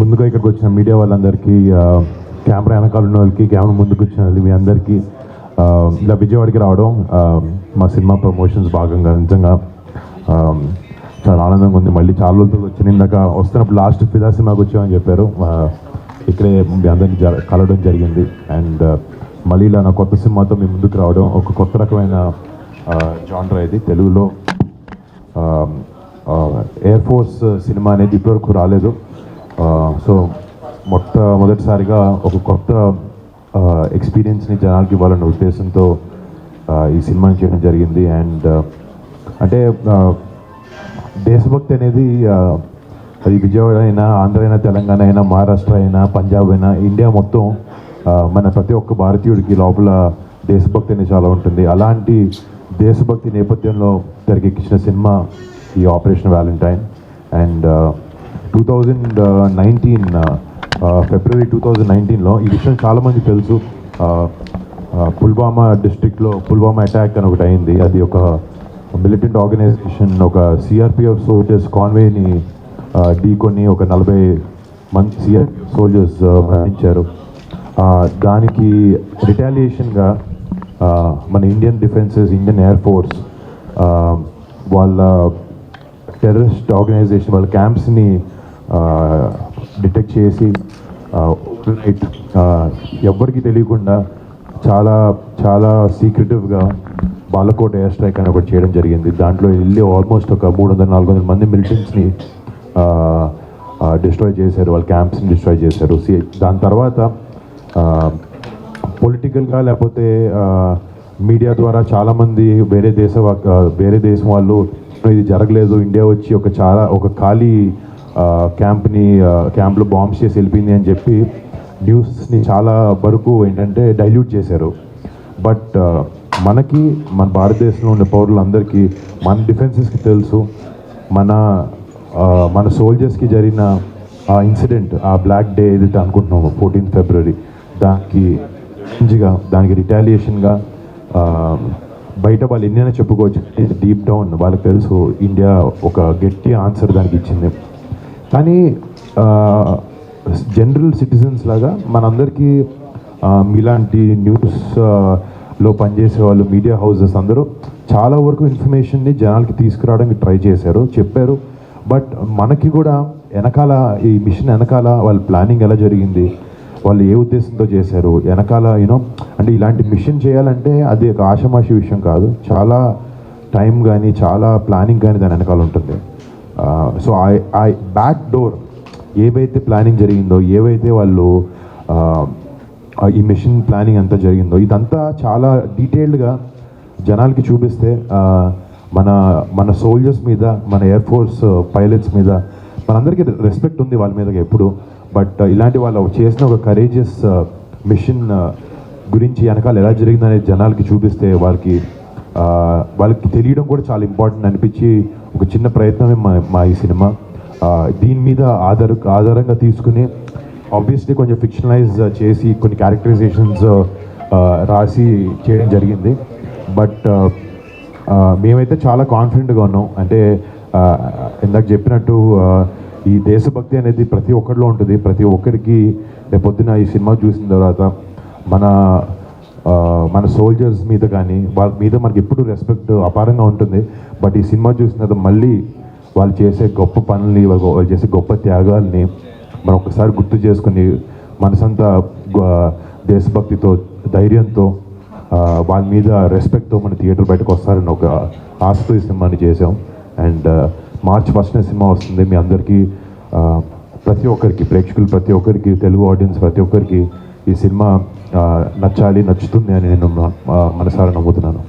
ముందుగా ఇక్కడికి వచ్చిన మీడియా వాళ్ళందరికీ కెమెరా వెనకాల ఉన్న వాళ్ళకి కెమెరా ముందుకు వచ్చిన వాళ్ళకి మీ అందరికీ ఇలా విజయవాడకి రావడం మా సినిమా ప్రమోషన్స్ భాగంగా నిజంగా చాలా ఆనందంగా ఉంది. మళ్ళీ చాలా రోజులు వచ్చిన ఇందాక వస్తున్నప్పుడు లాస్ట్ ఫిదా సినిమాకి వచ్చామని చెప్పారు. ఇక్కడే మీ అందరినీ జ కలవడం జరిగింది. అండ్ మళ్ళీ ఇలా నా కొత్త సినిమాతో మీ ముందుకు రావడం ఒక కొత్త రకమైన జానర్ ఇది. తెలుగులో ఎయిర్ ఫోర్స్ సినిమా అనేది ఇప్పటివరకు రాలేదు. సో మొట్టమొదటిసారిగా ఒక కొత్త ఎక్స్పీరియన్స్ని జనాలకి ఇవ్వాలన్న ఉద్దేశంతో ఈ సినిమాని చేయడం జరిగింది. అండ్ అంటే దేశభక్తి అనేది అది విజయవాడ అయినా ఆంధ్ర అయినా తెలంగాణ అయినా మహారాష్ట్ర అయినా పంజాబ్ అయినా ఇండియా మొత్తం మన ప్రతి ఒక్క భారతీయుడికి లోపల దేశభక్తి అనేది చాలా ఉంటుంది. అలాంటి దేశభక్తి నేపథ్యంలో తెరకెక్కించిన సినిమా ఈ operation Valentine and two thousand nineteen February two thousand నైన్టీన్లో ఈ విషయం చాలామంది తెలుసు. పుల్వామా డిస్ట్రిక్ట్లో పుల్వామా అటాక్ అని ఒకటి అయింది. అది ఒక మిలిటెంట్ ఆర్గనైజేషన్ ఒక సిఆర్పిఎఫ్ సోల్జర్స్ కాన్వేని ఢీకొని ఒక నలభై మంది సిఆర్పిఎఫ్ సోల్జర్స్ మరణించారు. దానికి రిటాలియేషన్గా మన Indian defences Indian Air Force వాళ్ళ టెర్రరిస్ట్ ఆర్గనైజేషన్ వాళ్ళ క్యాంప్స్ని డిటెక్ట్ చేసి నైట్ ఎవరికి తెలియకుండా చాలా చాలా సీక్రెటివ్గా బాలకోట ఎయిర్ స్ట్రైక్ అని ఒకటి చేయడం జరిగింది. దాంట్లో వెళ్ళి ఆల్మోస్ట్ ఒక మూడు వందల నాలుగు వందల మంది మిలిటెంట్స్ని డిస్ట్రాయ్ చేశారు. వాళ్ళ క్యాంప్స్ని డిస్ట్రాయ్ చేశారు. దాని తర్వాత పొలిటికల్గా లేకపోతే మీడియా ద్వారా చాలామంది వేరే దేశ వేరే దేశం వాళ్ళు ఇది జరగలేదు. ఇండియా వచ్చి ఒక చాలా ఒక ఖాళీ క్యాంప్ని క్యాంప్లో బాంబ్స్ చేసి వెళ్ళిపోయింది అని చెప్పి న్యూస్ని చాలా వరకు ఏంటంటే డైల్యూట్ చేశారు. బట్ మనకి మన భారతదేశంలో ఉన్న పౌరులందరికీ మన డిఫెన్సెస్కి తెలుసు మన మన సోల్జర్స్కి జరిగిన ఆ ఇన్సిడెంట్ ఆ బ్లాక్ డే ఏదైతే అనుకుంటున్నాము ఫోర్టీన్త్ ఫిబ్రవరి దానికి మంచిగా దానికి రిటాలియేషన్గా బయట వాళ్ళు ఎన్నైనా చెప్పుకోవచ్చు. డీప్ డౌన్ వాళ్ళకి తెలుసు ఇండియా ఒక గట్టి ఆన్సర్ దానికి ఇచ్చింది. కానీ జనరల్ సిటిజన్స్ లాగా మనందరికీ మీలాంటి న్యూస్లో పనిచేసే వాళ్ళు మీడియా హౌసెస్ అందరూ చాలా వరకు ఇన్ఫర్మేషన్ని జనాలకి తీసుకురావడానికి ట్రై చేశారు చెప్పారు. బట్ మనకి కూడా వెనకాల ఈ మిషన్ వెనకాల వాళ్ళ ప్లానింగ్ ఎలా జరిగింది వాళ్ళు ఏ ఉద్దేశంతో చేశారు వెనకాల యూనో అంటే ఇలాంటి మిషన్ చేయాలంటే అది ఒక ఆషమాషి విషయం కాదు. చాలా టైం కానీ చాలా ప్లానింగ్ కానీ దాని వెనకాల ఉంటుంది. సో ఆ బ్యాక్ డోర్ ఏవైతే ప్లానింగ్ జరిగిందో ఏవైతే వాళ్ళు ఈ మిషన్ ప్లానింగ్ అంతా జరిగిందో ఇదంతా చాలా డీటెయిల్డ్గా జనాలకి చూపిస్తే మన మన సోల్జర్స్ మీద మన ఎయిర్ ఫోర్స్ పైలట్స్ మీద మనందరికీ రెస్పెక్ట్ ఉంది వాళ్ళ మీద ఎప్పుడు. బట్ ఇలాంటి వాళ్ళు చేసిన ఒక కరేజియస్ మిషన్ గురించి వెనకాల ఎలా జరిగిందనే జనాలకి చూపిస్తే వాళ్ళకి వాళ్ళకి తెలియడం కూడా చాలా ఇంపార్టెంట్ అనిపించి చిన్న ప్రయత్నమే మా మా ఈ సినిమా. దీని మీద ఆధార ఆధారంగా తీసుకుని ఆబ్వియస్లీ కొంచెం ఫిక్షనలైజ్ చేసి కొన్ని క్యారెక్టరైజేషన్స్ రాసి చేయడం జరిగింది. బట్ మేమైతే చాలా కాన్ఫిడెంట్గా ఉన్నాం. అంటే ఇందాక చెప్పినట్టు ఈ దేశభక్తి అనేది ప్రతి ఒక్కరిలో ఉంటుంది. ప్రతి ఒక్కరికి రేపొద్దున ఈ సినిమా చూసిన తర్వాత మన మన సోల్జర్స్ మీద కానీ వాళ్ళ మీద మనకి ఎప్పుడు రెస్పెక్ట్ అపారంగా ఉంటుంది. బట్ ఈ సినిమా చూసిన మళ్ళీ వాళ్ళు చేసే గొప్ప పనుల్ని వాళ్ళు చేసే గొప్ప త్యాగాల్ని మనం ఒకసారి గుర్తు చేసుకుని మనసంతా దేశభక్తితో ధైర్యంతో వాళ్ళ మీద రెస్పెక్ట్తో మన థియేటర్ బయటకు వస్తారని ఒక ఆశతో ఈ సినిమాని చేసాం అండ్ మార్చ్ ఫస్ట్ సినిమా వస్తుంది. మీ అందరికీ ప్రతి ఒక్కరికి ప్రేక్షకులు ప్రతి ఒక్కరికి తెలుగు ఆడియన్స్ ప్రతి ఒక్కరికి ఈ సినిమా నచ్చాలి నచ్చుతుంది అని నేను మనసారా నమ్ముతున్నాను.